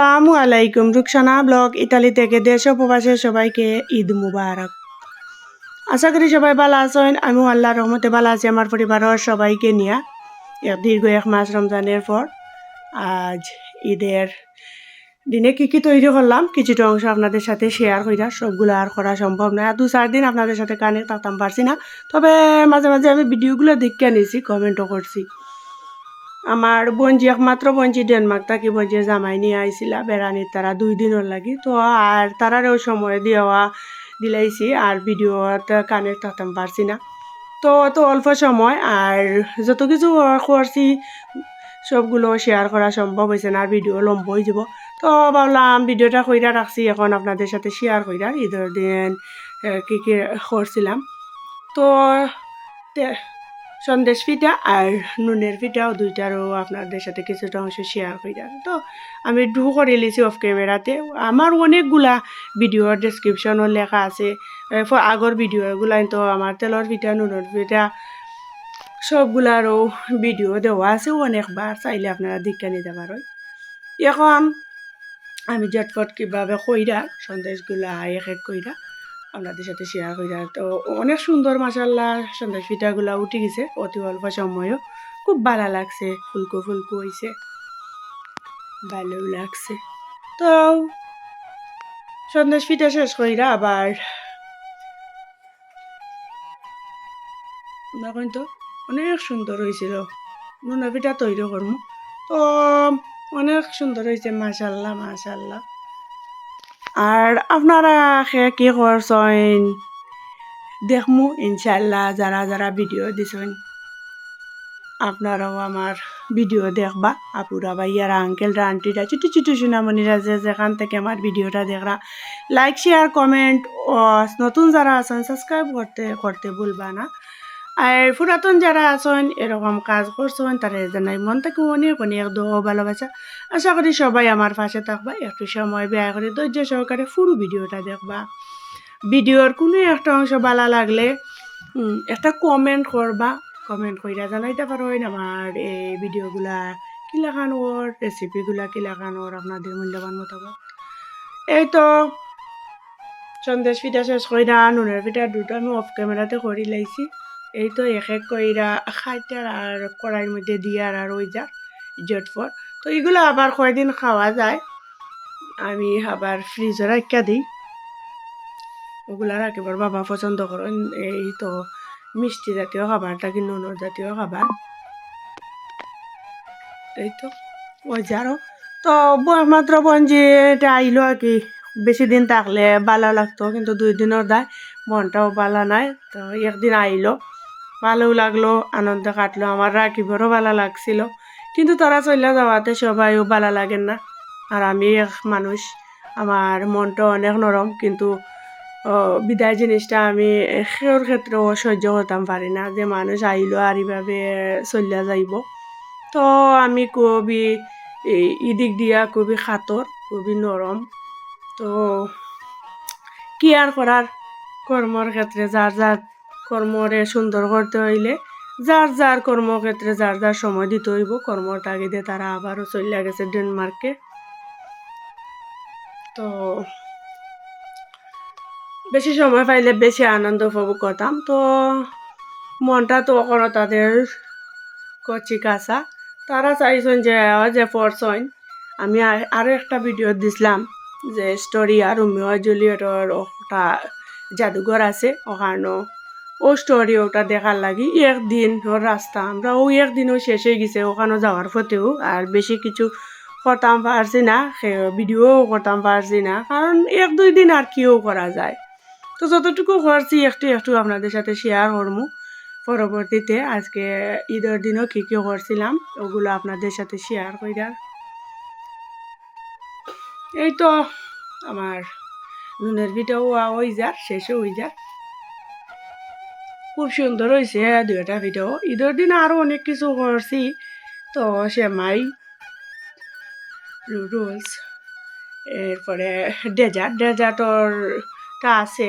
আসসালামু আলাইকুম, Rukhsana blog, Italy থেকে দেশ ও প্রবাসের সবাইকে ঈদ মুবারক। আশা করি সবাই ভালো আছেন, আমিও আল্লাহর রহমতে ভালো আছি, আমার পরিবারের সবাইকে নিয়ে। দীর্ঘ এক মাস রমজানের পর আজ ঈদের দিনে কী কী তৈরি করলাম, কিছুটা অংশ আপনাদের সাথে শেয়ার কইরা, সবগুলো আর করা সম্ভব নয়। আর দু চার দিন আপনাদের সাথে কানে থাকতাম পারছি না, তবে মাঝে মাঝে আমি ভিডিওগুলো দেখে নিয়েছি কমেন্টও করছি। আমার বঞ্জি একমাত্র বঞ্জি ডেনমার্ক থাকি বঞ্জি জামাই নিয়ে আইছিলা বেড়ানির তারা দুই দিনের লাগি। তো আর তারারও সময় দেওয়া দিলাইছি আর ভিডিওতে কানেক্ট থাকতাম পারছি না। তো তো অল্প সময় আর যত কিছু করছি, সবগুলো শেয়ার করা সম্ভব হয়েছে না, আর ভিডিও লম্ব হয়ে যাব। তো ভাবলাম ভিডিওটা কইরা রাখছি, এখন আপনাদের সাথে শেয়ার কইরা ঈদের দিন কী কী করছিলাম। তে- সন্দেশ পিঠা আর নুনের পিঠাও দুইটারও আপনাদের সাথে কিছুটা অংশ শেয়ার কইরা তো? আমি ডু করে লিছি অফ ক্যামেরাতে আমার অনেকগুলা ভিডিওর ডেসক্রিপশনও লেখা আছে। আগর ভিডিওগুলা তো আমার তেলর পিঠা, নুনের পিঠা, সবগুলারও ভিডিও দেওয়া আছে অনেকবার। চাইলে আপনারা দীক্ষা নিতে পারেন। এখন আমি ঝটফট কীভাবে কইরা সন্দেশগুলা এক এক কইরা আপনাদের সাথে শেয়ার কইরা তো অনেক সুন্দর মাসাল্লাহ সন্দেশ পিঠাগুলা উঠে গেছে, অতি অল্প সময়ও। খুব ভালো লাগছে, ফুলকো ফুলকো হয়েছে ভালো লাগছে। তো সন্দেশ পিঠা শেষ কইরা আবার দেখুন তো অনেক সুন্দর হয়েছিল নুনা পিঠা তৈরি করব তো অনেক সুন্দর হয়েছে মাশাল্লাহ মাশাল্লাহ আর আপনারা কি করছেন? দেখমু ইনশাল্লাহ যারা যারা ভিডিও দিছেন, আপনারাও আমার ভিডিও দেখবা। আপুরা ভাইয়ারা, আঙ্কেলরা, আন্টিরা ছোটো ছোটো সোনামণিরা যে যেখান থেকে আমার ভিডিওটা দেখরা লাইক শেয়ার কমেন্ট নতুন যারা আছেন সাবস্ক্রাইব করতে করতে ভুলবা না। আর পুরাতন যারা আছেন, এরকম কাজ করছেন, তারা জানাই মন থেকে অনেক অনেক দোয়া ভালোবাসা। আশা করি সবাই আমার পাশে থাকবা, একটু সময় ব্যয় করে ধৈর্য সহকারে পুরো ভিডিওটা দেখবা। ভিডিওর কোনো একটা অংশ ভালো লাগলে একটা কমেন্ট করবা। কমেন্ট কইরা জানাইতে পারেন আমার এই ভিডিওগুলা কি লাগানোর রেসিপিগুলা কি লাগানোর, আপনাদের মূল্যবান মতামত। এই তো, সন্দেশ পিঠা শেষ কইরা নুনের পিঠা দুটো আমি অফ ক্যামেরাতে করি লাইছি। এই তো এক এক কইরা খাইটার আর কড়াইয়ের মধ্যে দিয়ার আর ওই যা জটফট তো এগুলো আবার কয়দিন খাওয়া যায়। আমি আবার ফ্রিজে রাখা দিই ওগুলা রাখিবার বাবা পছন্দ করেন এই তো মিষ্টি জাতীয় খাবারটা কি নুনের জাতীয় খাবার এই তো ওই যে আরও তো মাত্র বঞ্জি এটা আইলো আর কি বেশি দিন থাকলে ভালো লাগতো, কিন্তু দুই দিনের দায় মনটাও ভালো নাই, তো একদিন আইলো ভালোও লাগল, আনন্দ কাটলো, আমার রাখিবারও ভালো লাগছিল। কিন্তু তারা চলে যাওয়াতে সবাইও ভালো লাগে না। আর আমি এক মানুষ, আমার মনটা অনেক নরম, কিন্তু বিদায় জিনিসটা আমি সেওর ক্ষেত্রেও সহ্য করতাম পারি না, যে মানুষ আইলো আর এইভাবে চলিয়া যাইব। তো আমি খুবই ইদিক দিয়া খুবই খাতর খুবই নরম। তো, কি আর করার? কর্মর ক্ষেত্রে যার যার কর্মরে সুন্দর করতে হইলে যার যার কর্মক্ষেত্রে যার যার সময় দিতে হইব কর্মর তাগিদে তারা আবারও চলে গেছে ডেনমার্কে তো বেশি সময় পাইলে বেশি আনন্দ উপভোগ করতাম। তো, মনটা তো করো তাদের কচি কাঁচা তারা চাইছেন যে যে পড়ছেন আমি আর- একটা ভিডিও দিছিলাম যে স্টোরি আর রোমিও জুলিয়েটর ওটা জাদুঘর আছে। ওখানো ও স্টোরি ওটা দেখার লাগি। একদিন ওর রাস্তা, আমরা ও একদিনও শেষ হয়ে গেছে ওখানে যাওয়ার পথেও, আর বেশি কিছু করতাম পারছি না ভিডিও করতাম পারছি না, কারণ এক দুই দিন আর কিও করা যায়। তো যতটুকু করছি একটু একটু আপনাদের সাথে শেয়ার করব পরবর্তীতে আজকে ঈদের দিনও কী কী করছিলাম, ওগুলো আপনাদের সাথে শেয়ার কইরার এই তো, আমার নুনের পিঠাও ওই যার শেষও ওই যার খুব সুন্দর হয়েছে দুইটা ভিডিও ঈদের দিন আরও অনেক কিছু করছি। তো সেমাই রুলস এরপরে ডেজার্ট ডেজার্টরটা আছে।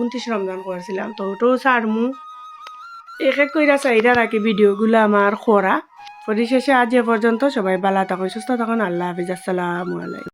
উনত্রিশ রমজান করেছিলাম, তো ওটাও সারমু এক এক কইরা চাইরা রাখি ভিডিওগুলো আমার খরা। পরিশেষে আজ এ পর্যন্ত সবাই ভালো থাকুন সুস্থ থাকুন আল্লাহ হাফিজ, আসসালামু আলাইকুম।